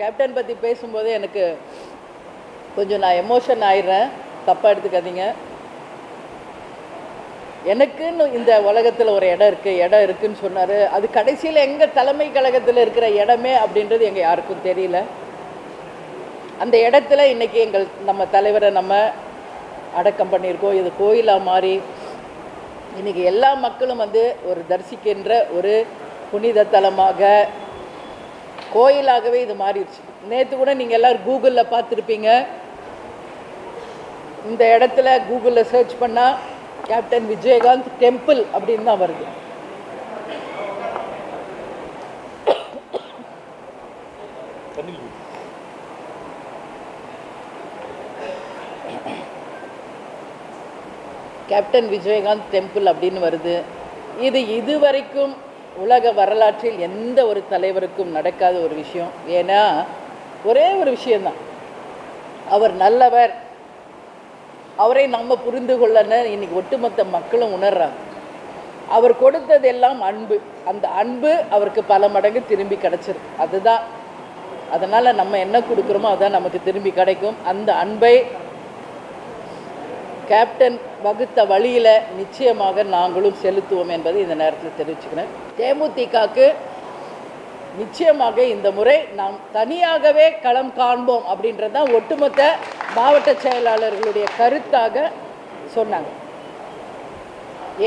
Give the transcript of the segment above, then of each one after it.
Captain பற்றி பேசும்போது எனக்கு கொஞ்சம் நான் எமோஷன் ஆயிடுறேன். தப்பாக எடுத்துக்காதீங்க. எனக்குன்னு இந்த உலகத்தில் ஒரு இடம் இருக்குது இடம் இருக்குதுன்னு சொன்னார். அது கடைசியில் எங்கள் தலைமை கழகத்தில் இருக்கிற இடமே அப்படின்றது எங்கள் யாருக்கும் தெரியல. அந்த இடத்துல இன்றைக்கி எங்கள் நம்ம தலைவரை நம்ம அடக்கம் பண்ணியிருக்கோம். இது கோயிலாக மாறி இன்றைக்கி எல்லா மக்களும் வந்து ஒரு தரிசிக்கின்ற ஒரு புனித தலமாக கோயிலாகவே இது மாறிடுச்சு. நேற்று கூட நீங்கள் எல்லோரும் கூகுளில் பார்த்துருப்பீங்க. இந்த இடத்துல கூகுளில் சர்ச் பண்ணால் கேப்டன் விஜயகாந்த் டெம்பிள் அப்படின்னு தான் வருது. கேப்டன் விஜயகாந்த் டெம்பிள் அப்படின்னு வருது. இது இதுவரைக்கும் உலக வரலாற்றில் எந்த ஒரு தலைவருக்கும் நடக்காத ஒரு விஷயம். ஏன்னா ஒரே ஒரு விஷயந்தான் அவர் நல்லவர். அவரை நம்ம புரிந்து கொள்ளன்னு இன்னைக்கு ஒட்டுமொத்த மக்களும் உணர்றாங்க. அவர் கொடுத்ததெல்லாம் அன்பு. அந்த அன்பு அவருக்கு பல மடங்கு திரும்பி கிடச்சிரு. அதுதான். அதனால் நம்ம என்ன கொடுக்குறோமோ அதான் நமக்கு திரும்பி கிடைக்கும். அந்த அன்பை கேப்டன் வகுத்த வழியில் நிச்சயமாக நாங்களும் செலுத்துவோம் என்பதை இந்த நேரத்தில் தெரிவிச்சுக்கிறேன். தேமுதிகக்கு நிச்சயமாக இந்த முறை நாம் தனியாகவே களம் காண்போம் அப்படின்றது தான் ஒட்டுமொத்த மாவட்ட செயலாளர்களுடைய கருத்தாக சொன்னாங்க.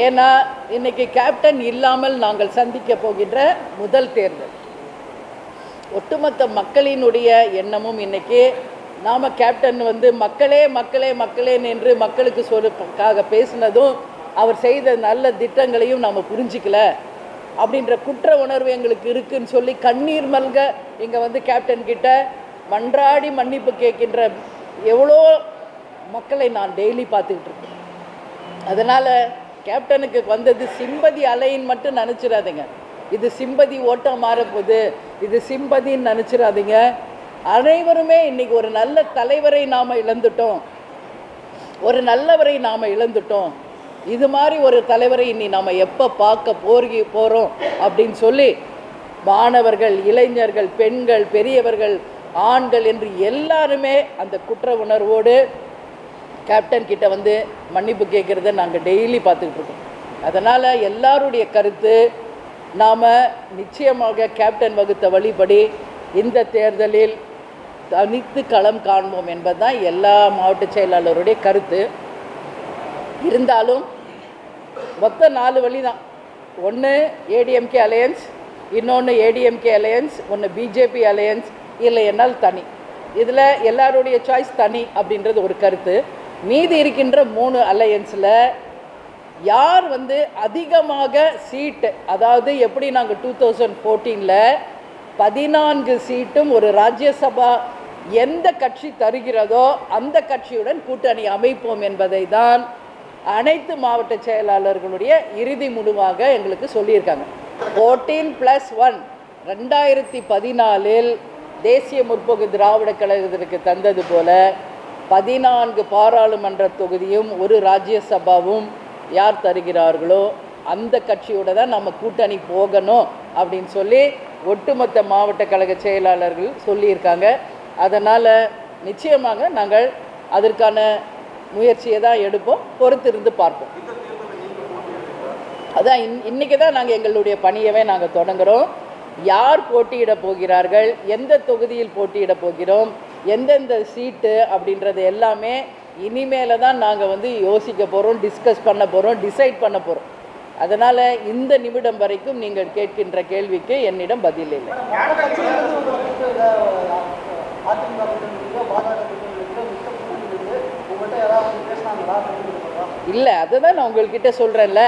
ஏன்னா இன்னைக்கு கேப்டன் இல்லாமல் நாங்கள் சந்திக்க போகின்ற முதல் தேர்தல். ஒட்டுமொத்த மக்களினுடைய எண்ணமும் இன்னைக்கு நாம் கேப்டன் வந்து மக்களே மக்களே மக்களே என்று மக்களுக்கு சொல்லுக்காக பேசினதும் அவர் செய்த நல்ல திட்டங்களையும் நாம் புரிஞ்சிக்கல. அப்படின்ற குற்ற உணர்வு எங்களுக்கு இருக்குன்னு சொல்லி கண்ணீர் மல்க இங்கே வந்து கேப்டன் கிட்ட மன்றாடி மன்னிப்பு கேட்கின்ற எவ்வளோ மக்களை நான் டெய்லி பார்த்துக்கிட்டு இருக்கேன். அதனால் கேப்டனுக்கு வந்தது சிம்பதி அலைன்னு மட்டும் நினச்சிடாதீங்க. இது சிம்பதி ஓட்டம் மாறப்போகுது. இது சிம்பதின்னு நினச்சிடாதீங்க. அனைவருமே இன்னைக்கு ஒரு நல்ல தலைவரை நாம் இழந்துட்டோம். ஒரு நல்லவரை நாம் இழந்துட்டோம். இது மாதிரி ஒரு தலைவரை இனி நாம் எப்போ பார்க்க போர்கி போகிறோம் அப்படின்னு சொல்லி மாணவர்கள் இளைஞர்கள் பெண்கள் பெரியவர்கள் ஆண்கள் என்று எல்லாருமே அந்த குற்ற உணர்வோடு கேப்டன் கிட்ட வந்து மன்னிப்பு கேட்குறத நாங்கள் டெய்லி பார்த்துக்கிட்டு இருக்கோம். அதனால் எல்லாருடைய கருத்து நாம் நிச்சயமாக கேப்டன் வகுத்த வழிபடி இந்த தேர்தலில் தனித்து களம் காண்போம் என்பதுதான் எல்லா மாவட்ட செயலாளருடைய கருத்து. இருந்தாலும் மொத்த நாலு வழி தான் ஒன்று ஏடிஎம்கே அலையன்ஸ் இன்னொன்று ஏடிஎம்கே அலையன்ஸ் ஒன்று பிஜேபி அலையன்ஸ் இல்லை என்னால் தனி. இதில் எல்லாருடைய சாய்ஸ் தனி அப்படின்றது ஒரு கருத்து. மீதி இருக்கின்ற மூணு அலையன்ஸில் யார் வந்து அதிகமாக சீட்டு அதாவது எப்படி நாங்கள் டூ தௌசண்ட் ஃபோர்டீனில் பதினான்கு சீட்டும் ஒரு ராஜ்யசபா எந்த கட்சி தருகிறதோ அந்த கட்சியுடன் கூட்டணி அமைப்போம் என்பதை தான் அனைத்து மாவட்ட செயலாளர்களுடைய இறுதி முடிவாக எங்களுக்கு சொல்லியிருக்காங்க. ஃபோர்டீன் ப்ளஸ் ஒன் ரெண்டாயிரத்தி பதினாலில் தேசிய முற்போக்கு திராவிட கழகத்திற்கு தந்தது போல பதினான்கு பாராளுமன்ற தொகுதியும் ஒரு ராஜ்யசபாவும் யார் தருகிறார்களோ அந்த கட்சியோட தான் நம்ம கூட்டணி போகணும் அப்படின்னு சொல்லி ஒட்டுமொத்த மாவட்ட கழக செயலாளர்கள் சொல்லியிருக்காங்க. அதனால் நிச்சயமாக நாங்கள் அதற்கான முயற்சியை தான் எடுப்போம் பொறுத்திருந்து பார்ப்போம். அதான் இன் இன்றைக்கி தான் நாங்கள் எங்களுடைய பணியவே நாங்கள் தொடங்குகிறோம் யார் போட்டியிட போகிறார்கள் எந்த தொகுதியில் போட்டியிட போகிறோம் எந்தெந்த சீட்டு அப்படின்றது எல்லாமே இனிமேல தான் நாங்கள் வந்து யோசிக்க போகிறோம் டிஸ்கஸ் பண்ண போகிறோம் டிசைட் பண்ண போகிறோம் அதனால் இந்த நிமிடம் வரைக்கும் நீங்கள் கேட்கின்ற கேள்விக்கு என்னிடம் பதில் இல்லை. இல்லை அதை தான் நான் உங்கள்கிட்ட சொல்கிறேன்ல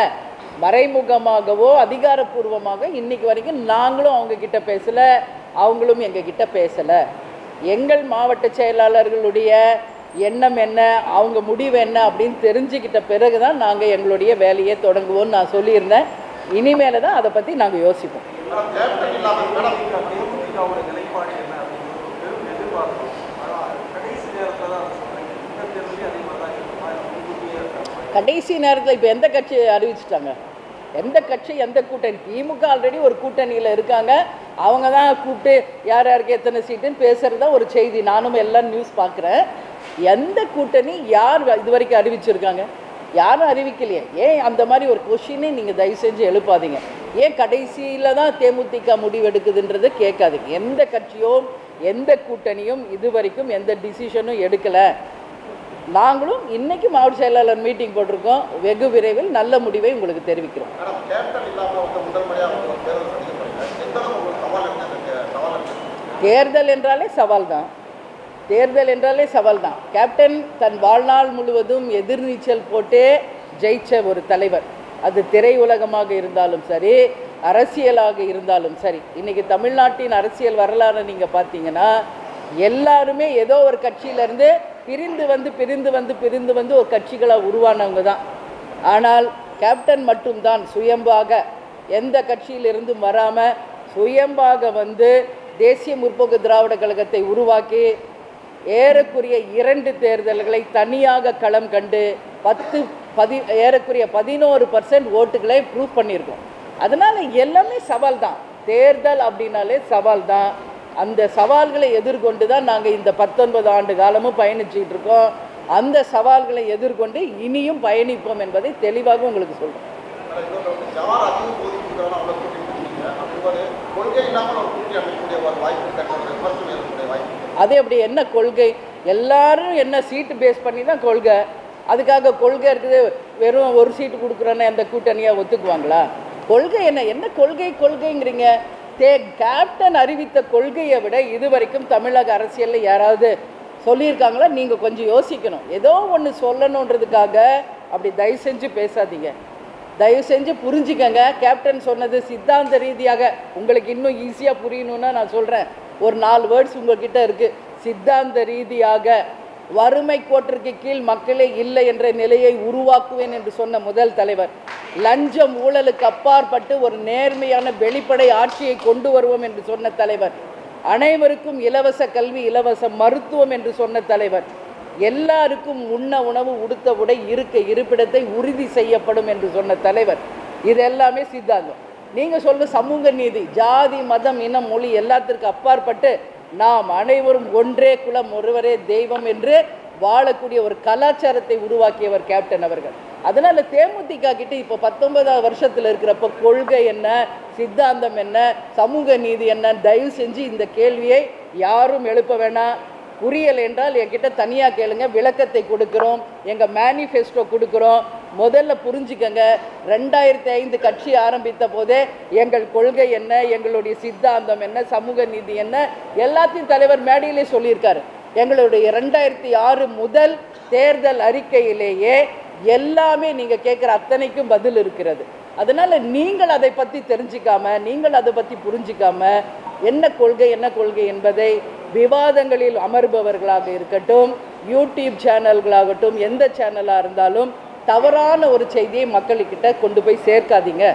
மறைமுகமாகவோ அதிகாரப்பூர்வமாக இன்னைக்கு வரைக்கும் நாங்களும் அவங்க கிட்ட பேசலை அவங்களும் எங்கள் கிட்ட பேசலை. எங்கள் மாவட்ட செயலாளர்களுடைய எண்ணம் என்ன அவங்க முடிவு என்ன அப்படின்னு தெரிஞ்சுக்கிட்ட பிறகு தான் நாங்கள் எங்களுடைய வேலையை தொடங்குவோம்னு நான் சொல்லியிருந்தேன். இனிமேல் தான் அதை பற்றி நாங்கள் யோசிப்போம் தேமுதிகவோட நிலைப்பாடு என்ன அப்படிங்கிறது ஒரு பெரும் எதிர்பார்ப்பு ஆனால் கடைசி நேரத்தில் தான் சொல்றீங்க இந்த தேர்தலையும் அதே மாதிரி தான் இருக்குமா இல்லை முன்கூட்டியே இருக்காங்க கடைசி நேரத்தில் இப்போ எந்த கட்சி அறிவிச்சிட்டாங்க? எந்த கட்சி எந்த கூட்டணி? திமுக ஆல்ரெடி ஒரு கூட்டணியில் இருக்காங்க. அவங்க தான் கூப்பிட்டு யார் யாருக்கு எத்தனை சீட்டுன்னு பேசுகிறது தான் ஒரு செய்தி. நானும் எல்லாம் நியூஸ் பார்க்குறேன் எந்த கூட்டணி யார் இது வரைக்கும் அறிவிச்சிருக்காங்க? யாரும் அறிவிக்கலையே. ஏன் அந்த மாதிரி ஒரு கொஷினே நீங்கள் தயவு செஞ்சு எழுப்பாதீங்க. ஏன் கடைசியில் தான் தேமுதிக முடிவெடுக்குதுன்றதை கேட்காதீங்க. எந்த கட்சியும் எந்த கூட்டணியும் இது வரைக்கும் எந்த டிசிஷனும் எடுக்கலை. நாங்களும் இன்னைக்கு மாவட்ட செயலாளர் மீட்டிங் போட்டிருக்கோம். வெகு விரைவில் நல்ல முடிவை உங்களுக்கு தெரிவிக்கிறோம். தேர்தல் என்றாலே சவால் தான். தேர்தல் என்றாலே சவால் தான். கேப்டன் தன் வாழ்நாள் முழுவதும் எதிர்நீச்சல் போட்டே ஜெயிச்ச ஒரு தலைவர். அது திரையுலகமாக இருந்தாலும் சரி அரசியலாக இருந்தாலும் சரி. இன்னைக்கு தமிழ்நாட்டின் அரசியல் வரலாறு நீங்கள் பார்த்தீங்கன்னா எல்லாருமே ஏதோ ஒரு கட்சியிலேருந்து பிரிந்து வந்து பிரிந்து வந்து பிரிந்து வந்து ஒரு கட்சிகளாக உருவானவங்க தான். ஆனால் கேப்டன் மட்டும்தான் சுயம்பாக எந்த கட்சியிலிருந்தும் வராமல் சுயம்பாக வந்து தேசிய முற்போக்கு திராவிட கழகத்தை உருவாக்கி ஏறக்குறைய இரண்டு தேர்தல்களை தனியாக களம் கண்டு பத்து பதி ஏறக்குறைய பதினோரு பர்சன்ட் ஓட்டுகளை ப்ரூவ் பண்ணியிருக்கோம். அதனால் எல்லாமே சவால் தான் தேர்தல் அப்படின்னாலே சவால் தான் அந்த சவால்களை எதிர்கொண்டு தான் நாங்கள் இந்த பத்தொன்பது ஆண்டு காலமும் பயணிச்சுக்கிட்டு இருக்கோம். அந்த சவால்களை எதிர்கொண்டு இனியும் பயணிப்போம் என்பதை தெளிவாக உங்களுக்கு சொல்கிறோம். அது அப்படி என்ன கொள்கை? எல்லாரும் என்ன சீட்டு பேஸ் பண்ணி தான் கொள்கை. அதுக்காக கொள்கை இருக்குது வெறும் ஒரு சீட்டு கொடுக்குறோன்னு அந்த கூட்டணியாக ஒத்துக்குவாங்களா? கொள்கை என்ன? என்ன கொள்கை கொள்கைங்கிறீங்க? தே கேப்டன் அறிவித்த கொள்கையை விட இது வரைக்கும் தமிழக அரசியலில் யாராவது சொல்லியிருக்காங்களா? நீங்கள் கொஞ்சம் யோசிக்கணும். ஏதோ ஒன்று சொல்லணுன்றதுக்காக அப்படி தயவு செஞ்சு பேசாதீங்க. தயவு செஞ்சு புரிஞ்சுக்கங்க. கேப்டன் சொன்னது சித்தாந்த ரீதியாக உங்களுக்கு இன்னும் ஈஸியாக புரியணும்னா நான் சொல்கிறேன் ஒரு நாலு வேர்ட்ஸ் உங்கள்கிட்ட இருக்குது சித்தாந்த ரீதியாக வறுமை கோட்டிற்கு கீழ் மக்களே இல்லை என்ற நிலையை உருவாக்குவேன் என்று சொன்ன முதல் தலைவர் லஞ்சம் ஊழலுக்கு அப்பாற்பட்டு ஒரு நேர்மையான வெளிப்படை ஆட்சியை கொண்டு வருவோம் என்று சொன்ன தலைவர். அனைவருக்கும் இலவச கல்வி இலவச மருத்துவம் என்று சொன்ன தலைவர். எல்லாருக்கும் உண்ண உணவு உடுத்த உடை இருக்க இருப்பிடத்தை உறுதி செய்யப்படும் என்று சொன்ன தலைவர். இது எல்லாமே சித்தாந்தம். நீங்கள் சொல்கிற சமூக நீதி ஜாதி மதம் இனம் மொழி எல்லாத்திற்கும் அப்பாற்பட்டு நாம் அனைவரும் ஒன்றே குலம் ஒருவரே தெய்வம் என்று வாழக்கூடிய ஒரு கலாச்சாரத்தை உருவாக்கியவர் கேப்டன் அவர்கள். அதனால் தேமுதிக கிட்ட இப்போ பத்தொன்பதாவது வருஷத்தில் இருக்கிறப்ப கொள்கை என்ன சித்தாந்தம் என்ன சமூக நீதி என்ன தயவு செஞ்சு இந்த கேள்வியை யாரும் எழுப்ப வேணாம். புரியல் என்றால் என்கிட்ட தனியாக கேளுங்க விளக்கத்தை கொடுக்குறோம் எங்கள் மேனிஃபெஸ்டோ கொடுக்குறோம். முதல்ல புரிஞ்சுக்கங்க ரெண்டாயிரத்தி ஐந்து கட்சி ஆரம்பித்த போதே எங்கள் கொள்கை என்ன எங்களுடைய சித்தாந்தம் என்ன சமூக நீதி என்ன எல்லாத்தையும் தலைவர் மேடையிலே சொல்லியிருக்காரு. எங்களுடைய ரெண்டாயிரத்தி ஆறு முதல் தேர்தல் அறிக்கையிலேயே எல்லாமே நீங்கள் கேட்குற அத்தனைக்கும் பதில் இருக்கிறது. அதனால் நீங்கள் அதை பற்றி தெரிஞ்சிக்காம நீங்கள் அதை பற்றி புரிஞ்சிக்காம என்ன கொள்கை என்ன கொள்கை என்பதை விவாதங்களில் அமர்பவர்களாக இருக்கட்டும் யூடியூப் சேனல்களாகட்டும் எந்த சேனலாக இருந்தாலும் தவறான ஒரு செய்தியை மக்கள்கிட்ட கொண்டு போய் சேர்க்காதீங்க.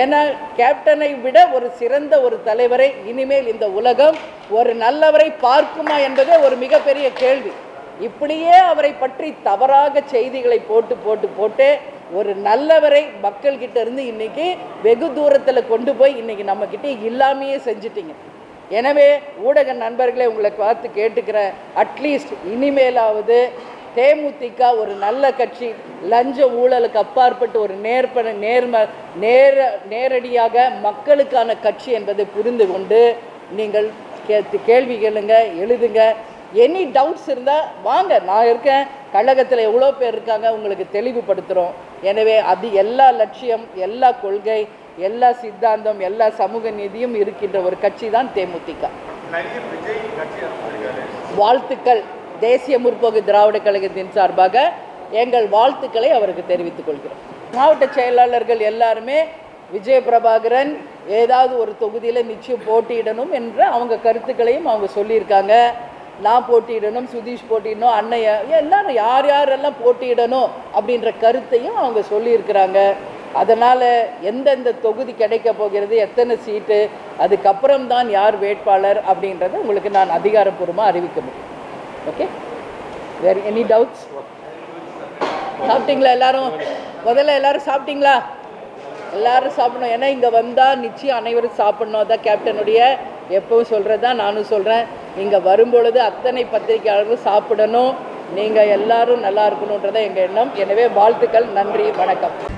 ஏன்னா கேப்டனை விட ஒரு சிறந்த ஒரு தலைவரை இனிமேல் இந்த உலகம் ஒரு நல்லவரை பார்க்குமா என்பதே ஒரு மிகப்பெரிய கேள்வி. இப்படியே அவரை பற்றி தவறாக செய்திகளை போட்டு போட்டு போட்டு ஒரு நல்லவரை மக்கள்கிட்ட இருந்து இன்னைக்கு வெகு தூரத்தில் கொண்டு போய் இன்னைக்கு நம்ம இல்லாமையே செஞ்சிட்டிங்க. எனவே ஊடக நண்பர்களே உங்களை பார்த்து கேட்டுக்கிறேன் அட்லீஸ்ட் இனிமேலாவது தேமுதிக ஒரு நல்ல கட்சி லஞ்ச ஊழலுக்கு அப்பாற்பட்டு ஒரு நேர்ப நேர்ம நேர நேரடியாக மக்களுக்கான கட்சி என்பதை புரிந்து கொண்டு நீங்கள் கே கேள்வி கேளுங்க எழுதுங்க. எனி டவுட்ஸ் இருந்தால் வாங்க நான் இருக்கேன். கழகத்தில் எவ்வளோ பேர் இருக்காங்க உங்களுக்கு தெளிவுபடுத்துகிறோம் எனவே அது எல்லா லட்சியம் எல்லா கொள்கை எல்லா சித்தாந்தம் எல்லா சமூக நீதியும் இருக்கின்ற ஒரு கட்சி தான் தேமுதிக வாழ்த்துக்கள். தேசிய முற்போக்கு திராவிட கழகத்தின் சார்பாக எங்கள் வாழ்த்துக்களை அவருக்கு தெரிவித்துக் கொள்கிறோம். மாவட்ட செயலாளர்கள் எல்லாருமே விஜய பிரபாகரன் ஏதாவது ஒரு தொகுதியில் நிச்சயம் போட்டியிடணும் என்ற அவங்க கருத்துக்களையும் அவங்க சொல்லியிருக்காங்க. நான் போட்டியிடணும் சுதீஷ் போட்டியிடணும் அன்னைய எல்லாரும் யார் யாரெல்லாம் போட்டியிடணும் அப்படின்ற கருத்தையும் அவங்க சொல்லியிருக்கிறாங்க. அதனால் எந்தெந்த தொகுதி கிடைக்க போகிறது எத்தனை சீட்டு அதுக்கப்புறம் தான் யார் வேட்பாளர் அப்படின்றத உங்களுக்கு நான் அதிகாரப்பூர்வமாக அறிவிக்க முடியும். ஓகே வேறு எனி டவுட்ஸ் சாப்பிட்டீங்களா எல்லாரும்? முதல்ல எல்லாரும் சாப்பிட்டீங்களா? எல்லாரும் சாப்பிடணும். ஏன்னா இங்கே வந்தால் நிச்சயம் அனைவரும் சாப்பிடணும். அதான் கேப்டனுடைய எப்பவும் சொல்கிறது தான் நானும் சொல்கிறேன் இங்கே வரும்பொழுது அத்தனை பத்திரிகையாளர்களும் சாப்பிடணும். நீங்கள் எல்லாரும் நல்லா இருக்கணுன்றதை எங்கள் எண்ணம். எனவே வாழ்த்துக்கள் நன்றி வணக்கம்.